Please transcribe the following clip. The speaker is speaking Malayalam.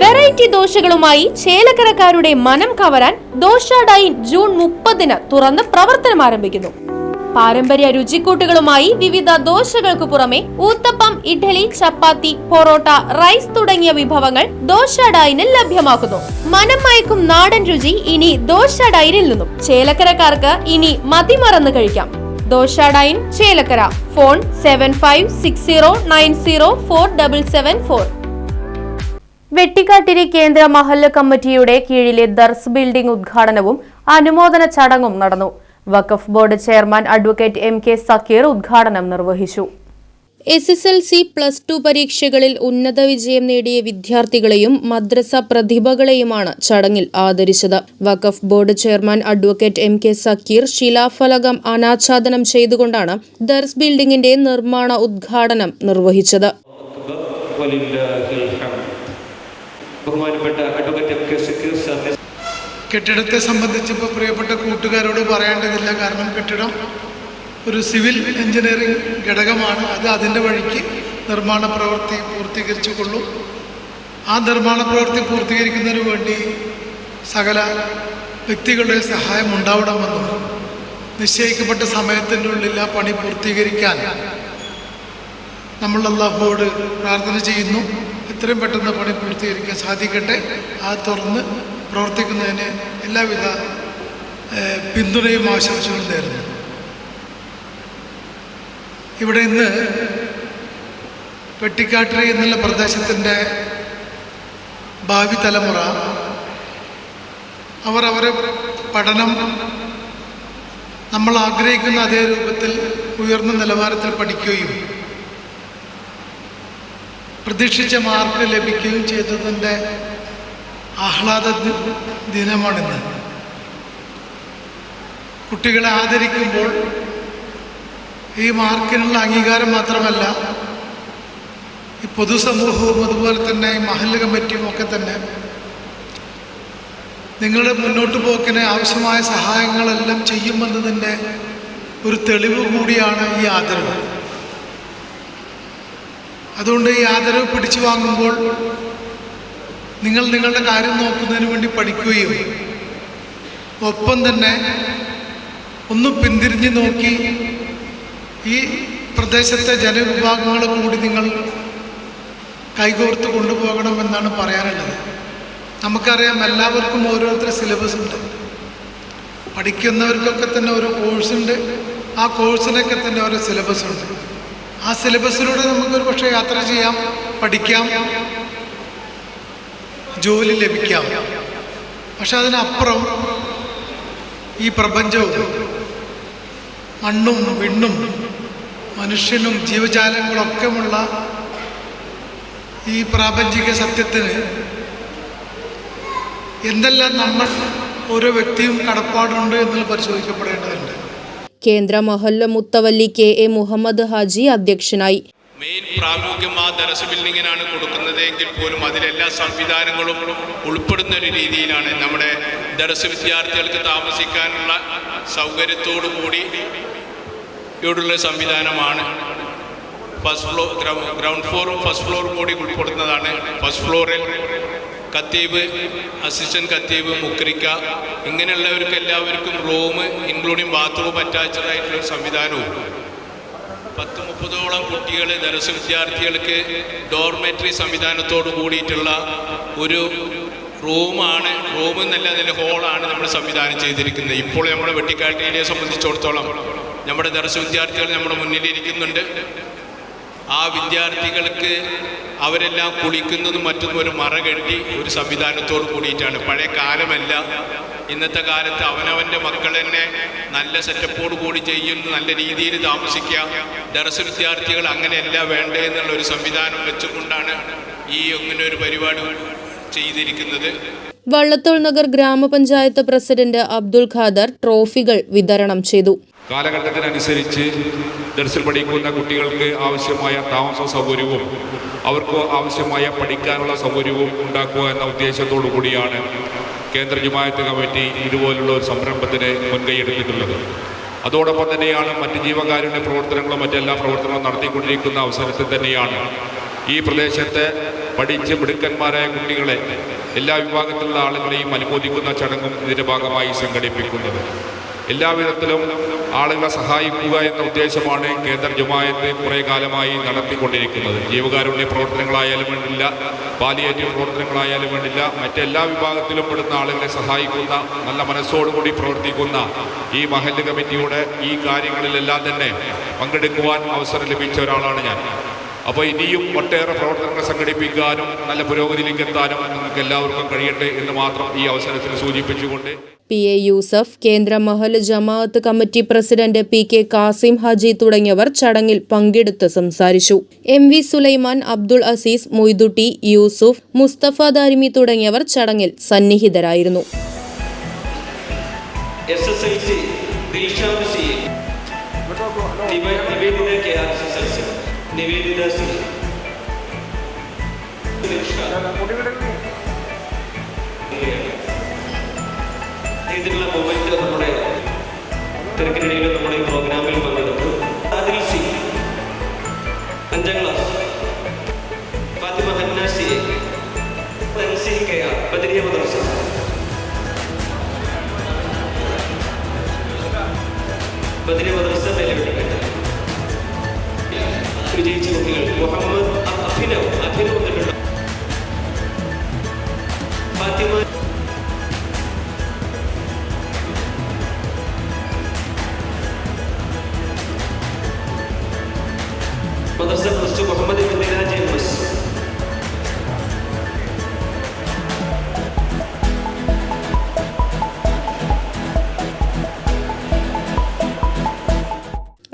വെറൈറ്റി ദോശകളുമായി ചേലക്കരക്കാരുടെ മനം കവരാൻ ദോശ ഡൈൻ ജൂൺ മുപ്പതിന് തുറന്ന് പ്രവർത്തനം ആരംഭിക്കുന്നു. പാരമ്പര്യ രുചിക്കൂട്ടുകളുമായി വിവിധ ദോശകൾക്ക് പുറമെ ഊത്തപ്പം ഇഡ്ഡലി ചപ്പാത്തി പൊറോട്ട റൈസ് തുടങ്ങിയ വിഭവങ്ങൾ ദോശ ഡൈനിൽ ലഭ്യമാക്കുന്നു. മനം മയക്കും നാടൻ രുചി ഇനി ദോശ ഡൈനിൽ നിന്നും. ചേലക്കരക്കാർക്ക് ഇനി മതിമറന്ന് കഴിക്കാം. Dosa dine Chelakkara. Phone seven five six zero nine zero four double seven four. Vettikattiri കേന്ദ്ര മഹല്ല കമ്മിറ്റിയുടെ കീഴിലെ ദർസ് ബിൽഡിംഗ് ഉദ്ഘാടനവും അനുമോദന ചടങ്ങും നടന്നു. Waqf board chairman advocate M K Zakir ഉദ്ഘാടനം നിർവഹിച്ചു. S S L C plus two പരീക്ഷകളിൽ ഉന്നത വിജയം നേടിയ വിദ്യാർത്ഥികളെയും മദ്രസ പ്രതിഭകളെയുമാണ് ചടങ്ങിൽ ആദരിച്ചത്. Waqf board chairman advocate M K Zakir ശിലാഫലകം അനാച്ഛാദനം ചെയ്തുകൊണ്ടാണ് ദർസ് ബിൽഡിംഗിന്റെ നിർമ്മാണ ഉദ്ഘാടനം നിർവഹിച്ചത്. അഡ്വക്കേറ്റ് കെട്ടിടത്തെ സംബന്ധിച്ച് ഇപ്പോൾ പ്രിയപ്പെട്ട കൂട്ടുകാരോട് പറയേണ്ടതില്ല. കാരണം കെട്ടിടം ഒരു സിവിൽ എഞ്ചിനീയറിംഗ് ഘടകമാണ്. അത് അതിന്റെ വഴിക്ക് നിർമ്മാണ പ്രവൃത്തി പൂർത്തീകരിച്ചു കൊള്ളും ആ നിർമ്മാണ പ്രവൃത്തി പൂർത്തീകരിക്കുന്നതിന് വേണ്ടി സകല വ്യക്തികളുടെ സഹായം ഉണ്ടാവണമെന്നും നിശ്ചയിക്കപ്പെട്ട സമയത്തിന്റെ ഉള്ളിൽ ആ പണി പൂർത്തീകരിക്കാൻ നമ്മൾ അള്ളാഹുവോട് പ്രാർത്ഥന ചെയ്യുന്നു. എത്രയും പെട്ടെന്ന് പണി പൂർത്തീകരിക്കാൻ സാധിക്കട്ടെ. ആ തുറന്ന് പ്രവർത്തിക്കുന്നതിന് എല്ലാവിധ പിന്തുണയും ആശംസകളും നേരുന്നു. ഇവിടെ ഇന്ന് പെട്ടിക്കാട്ടറി എന്നുള്ള പ്രദേശത്തിന്റെ ഭാവി തലമുറ അവർ അവരെ പഠനം നമ്മൾ ആഗ്രഹിക്കുന്ന അതേ രൂപത്തിൽ ഉയർന്ന നിലവാരത്തിൽ പഠിക്കുകയും പ്രതീക്ഷിച്ച മാർക്ക് ലഭിക്കുകയും ചെയ്തതിന്റെ ആഹ്ലാദ ദിനമാണിന്ന്. കുട്ടികളെ ആദരിക്കുമ്പോൾ ഈ മാർക്കിനുള്ള അംഗീകാരം മാത്രമല്ല ഈ പൊതുസമൂഹവും അതുപോലെ തന്നെ മഹല്ല് കമ്മിറ്റിയും ഒക്കെ തന്നെ നിങ്ങളുടെ മുന്നോട്ട് പോക്കിന് ആവശ്യമായ സഹായങ്ങളെല്ലാം ചെയ്യുമെന്നതിന്റെ ഒരു തെളിവ് കൂടിയാണ് ഈ ആദരവ്. അതുകൊണ്ട് ഈ ആദരവ് പിടിച്ചു വാങ്ങുമ്പോൾ നിങ്ങൾ നിങ്ങളുടെ കാര്യം നോക്കുന്നതിന് വേണ്ടി പഠിക്കുകയും ഒപ്പം തന്നെ ഒന്ന് പിന്തിരിഞ്ഞ് നോക്കി ഈ പ്രദേശത്തെ ജനവിഭാഗങ്ങൾ കൂടി നിങ്ങൾ കൈകോർത്ത് കൊണ്ടുപോകണമെന്നാണ് പറയാനുള്ളത്. നമുക്കറിയാം എല്ലാവർക്കും ഓരോരുത്തർ സിലബസ് ഉണ്ട്. പഠിക്കുന്നവർക്കൊക്കെ തന്നെ ഓരോ കോഴ്സുണ്ട് ആ കോഴ്സിനൊക്കെ തന്നെ ഓരോ സിലബസ് ഉണ്ട്. ആ സിലബസിലൂടെ നമുക്കൊരു പക്ഷേ യാത്ര ചെയ്യാം പഠിക്കാം ജോലി ലഭിക്കാം. പക്ഷെ അതിനപ്പുറം ഈ പ്രപഞ്ചവും മണ്ണും വിണ്ണും മനുഷ്യനും ജീവജാലങ്ങളൊക്കെയുള്ള ഈ പ്രാപഞ്ചിക സത്യത്തിന് എന്തെല്ലാം നമ്മൾ ഓരോ വ്യക്തിയും കടപ്പാടുണ്ട് എന്ന് പരിശോധിക്കപ്പെടേണ്ടതുണ്ട്. കേന്ദ്ര മൊഹല്ല മുത്തവല്ലി കെ എ മുഹമ്മദ് ഹാജി അധ്യക്ഷനായി. മെയിൻ പ്രാമുഖ്യം ആ ദർസ് ബിൽഡിങ്ങിനാണ് കൊടുക്കുന്നത്. എങ്കിൽ പോലും അതിലെല്ലാ സംവിധാനങ്ങളും ഉൾപ്പെടുന്ന ഒരു രീതിയിലാണ് നമ്മുടെ ദർസ് വിദ്യാർത്ഥികൾക്ക് താമസിക്കാനുള്ള സൗകര്യത്തോടു കൂടി ഇവിടുള്ള സംവിധാനമാണ്. ഫസ്റ്റ് ഫ്ലോർ ഗ്രൗണ്ട് ഫ്ലോറും ഫസ്റ്റ് ഫ്ലോറും കൂടി ഉൾപ്പെടുന്നതാണ്. ഫസ്റ്റ് ഫ്ലോറിൽ കത്തീബ് അസിസ്റ്റന്റ് കത്തീബ് മുക്രിക്ക ഇങ്ങനെയുള്ളവർക്ക് എല്ലാവർക്കും റൂം ഇൻക്ലൂഡിങ് ബാത്റൂം അറ്റാച്ച്ഡ് ആയിട്ടുള്ള ഒരു സംവിധാനവും. പത്ത് മുപ്പതോളം കുട്ടികൾ ദരസ വിദ്യാർത്ഥികൾക്ക് ഡോർമെറ്ററി സംവിധാനത്തോട് കൂടിയിട്ടുള്ള ഒരു റൂമാണ്. റൂം എന്നല്ല അതിന്റെ ഹോളാണ് നമ്മൾ സംവിധാനം ചെയ്തിരിക്കുന്നത്. ഇപ്പോൾ നമ്മുടെ വെട്ടിക്കാട്ടിനെ സംബന്ധിച്ചിടത്തോളം നമ്മുടെ ദർശ വിദ്യാർത്ഥികൾ നമ്മുടെ മുന്നിലിരിക്കുന്നുണ്ട്. ആ വിദ്യാർത്ഥികൾക്ക് അവരെല്ലാം കുളിക്കുന്നതും മറ്റൊന്നും ഒരു മറ കെട്ടി ഒരു സംവിധാനത്തോട് കൂടിയിട്ടാണ്. പഴയ കാലമല്ല. ഇന്നത്തെ കാലത്ത് അവനവന്റെ മക്കൾ തന്നെ നല്ല സെറ്റപ്പോട് കൂടി ചെയ്യുന്നു നല്ല രീതിയിൽ താമസിക്കുക. ദർശ വിദ്യാർത്ഥികൾ അങ്ങനെയല്ല വേണ്ടേ എന്നുള്ള ഒരു സംവിധാനം വെച്ചുകൊണ്ടാണ് ഈ ഇങ്ങനെ ഒരു പരിപാടി ചെയ്തിരിക്കുന്നത്. വള്ളത്തോൾ നഗർ ഗ്രാമപഞ്ചായത്ത് പ്രസിഡന്റ് അബ്ദുൽ ഖാദർ ട്രോഫികൾ വിതരണം ചെയ്തു. കാലഘട്ടത്തിനനുസരിച്ച് ദർസിൽ പഠിക്കുന്ന കുട്ടികൾക്ക് ആവശ്യമായ താമസ സൗകര്യവും അവർക്ക് ആവശ്യമായ പഠിക്കാനുള്ള സൗകര്യവും ഉണ്ടാക്കുക എന്ന ഉദ്ദേശത്തോടു കൂടിയാണ് കേന്ദ്ര ജുമായത്ത് കമ്മിറ്റി ഇതുപോലുള്ള ഒരു സംരംഭത്തിന് മുൻകൈയെടുത്തിട്ടുള്ളത് അതോടൊപ്പം തന്നെയാണ് മറ്റ് ജീവകാരുണ്യ പ്രവർത്തനങ്ങളും മറ്റെല്ലാ പ്രവർത്തനങ്ങളും നടത്തിക്കൊണ്ടിരിക്കുന്ന അവസരത്തിൽ തന്നെയാണ് ഈ പ്രദേശത്തെ പഠിച്ച് മിടുക്കന്മാരായ കുട്ടികളെ എല്ലാ വിഭാഗത്തിലുള്ള ആളുകളെയും അനുമോദിക്കുന്ന ചടങ്ങും ഇതിന്റെ ഭാഗമായി സംഘടിപ്പിക്കുന്നത്. എല്ലാവിധത്തിലും ആളുകളെ സഹായിക്കുക എന്ന ഉദ്ദേശമാണ് കേന്ദ്ര ജുമായത്ത് കുറേ കാലമായി നടത്തിക്കൊണ്ടിരിക്കുന്നത്. ജീവകാരുണ്യ പ്രവർത്തനങ്ങളായാലും വേണ്ടില്ല പാലിയേറ്റീവ് പ്രവർത്തനങ്ങളായാലും വേണ്ടില്ല മറ്റെല്ലാ വിഭാഗത്തിലും പെടുന്ന ആളുകളെ സഹായിക്കുന്ന നല്ല മനസ്സോടുകൂടി പ്രവർത്തിക്കുന്ന ഈ മഹല്ല് കമ്മിറ്റിയുടെ ഈ കാര്യങ്ങളിലെല്ലാം തന്നെ പങ്കെടുക്കുവാൻ അവസരം ലഭിച്ച ഒരാളാണ് ഞാൻ. അപ്പോൾ ഇനിയും ഒട്ടേറെ പ്രവർത്തനങ്ങൾ സംഘടിപ്പിക്കാനും നല്ല പുരോഗതിയിലേക്ക് എത്താനും നിങ്ങൾക്ക് എല്ലാവർക്കും കഴിയട്ടെ എന്ന് മാത്രം ഈ അവസരത്തിൽ സൂചിപ്പിച്ചുകൊണ്ട് പി എ യൂസഫ് കേന്ദ്ര മഹൽ ജമാഅത്ത് committee president P K Kasim Haji തുടങ്ങിയവർ ചടങ്ങിൽ പങ്കെടുത്ത് സംസാരിച്ചു. എം വി സുലൈമാൻ അബ്ദുൾ അസീസ് മൊയ്തുട്ടി യൂസുഫ് മുസ്തഫ ദാരിമി തുടങ്ങിയവർ ചടങ്ങിൽ സന്നിഹിതരായിരുന്നു. നിവേദിത സി സി ഇതിനുള്ള മൊമെന്റ് നമ്മുടെ തിരക്കിനിടയിൽ നമ്മുടെ ഈ പ്രോഗ്രാമിൽ പങ്കെടുത്തു അതിൽ സി. അഞ്ചാം ക്ലാസ്. ഫാത്തിമ ഹന്ന സി തൻസി കെ ആർ. ബദരിയ